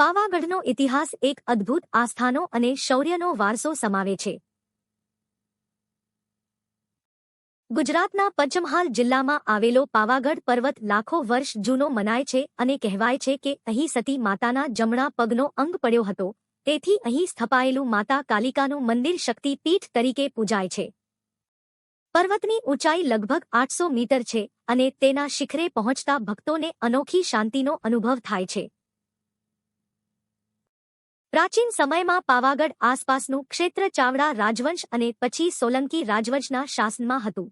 પાવાગઢનો ઇતિહાસ એક અદ્ભુત આસ્થાનો અને શૌર્યનો વારસો સમાવે છે. ગુજરાતના પંચમહાલ જિલ્લામાં આવેલો પાવાગઢ પર્વત લાખો વર્ષ જૂનો મનાય છે અને કહેવાય છે કે અહીં સતી માતાના જમણા પગનો અંગ પડ્યો હતો. તેથી અહીં સ્થપાયેલું માતા કાલિકાનું મંદિર શક્તિપીઠ તરીકે પૂજાય છે. પર્વતની ઊંચાઈ લગભગ આઠસો મીટર છે અને તેના શિખરે પહોંચતા ભક્તોને અનોખી શાંતિનો અનુભવ થાય છે. પ્રાચીન સમયમાં પાવાગઢ આસપાસનું ક્ષેત્ર ચાવડા રાજવંશ અને પછી સોલંકી રાજવંશના શાસનમાં હતું.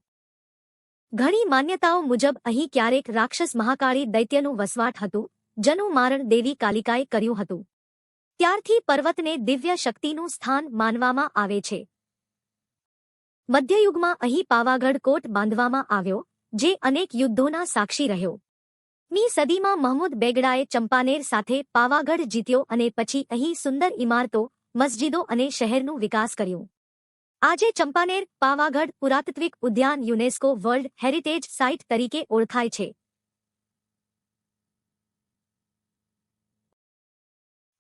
ઘણી માન્યતાઓ મુજબ અહીં ક્યારેક રાક્ષસ મહાકાળી દૈત્યનું વસવાટ હતું, જેનું મારણ દેવી કાલિકાએ કર્યું હતું. ત્યારથી પર્વતને દિવ્ય શક્તિનું સ્થાન માનવામાં આવે છે. મધ્યયુગમાં અહીં પાવાગઢ કોટ બાંધવામાં આવ્યો, જે અનેક યુદ્ધોના સાક્ષી રહ્યો. મી સદીમાં મહમૂદ બેગડાએ ચંપાનેર સાથે પાવાગઢ જીત્યો અને પછી અહીં સુંદર ઇમારતો, મસ્જિદો અને શહેરનું વિકાસ કર્યું. આજે ચંપાનેર પાવાગઢ પુરાતત્વિક ઉદ્યાન યુનેસ્કો વર્લ્ડ હેરિટેજ સાઇટ તરીકે ઓળખાય છે.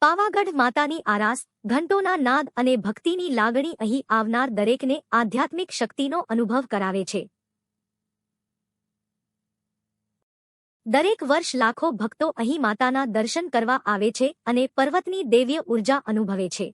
પાવાગઢ માતાની આરાસ, ઘંટોના નાદ અને ભક્તિની લાગણી અહીં આવનાર દરેકને આધ્યાત્મિક શક્તિનો અનુભવ કરાવે છે. દરેક વર્ષ લાખો ભક્તો અહીં માતાના દર્શન કરવા આવે છે અને પર્વતની દેવ્ય ઊર્જા અનુભવે છે.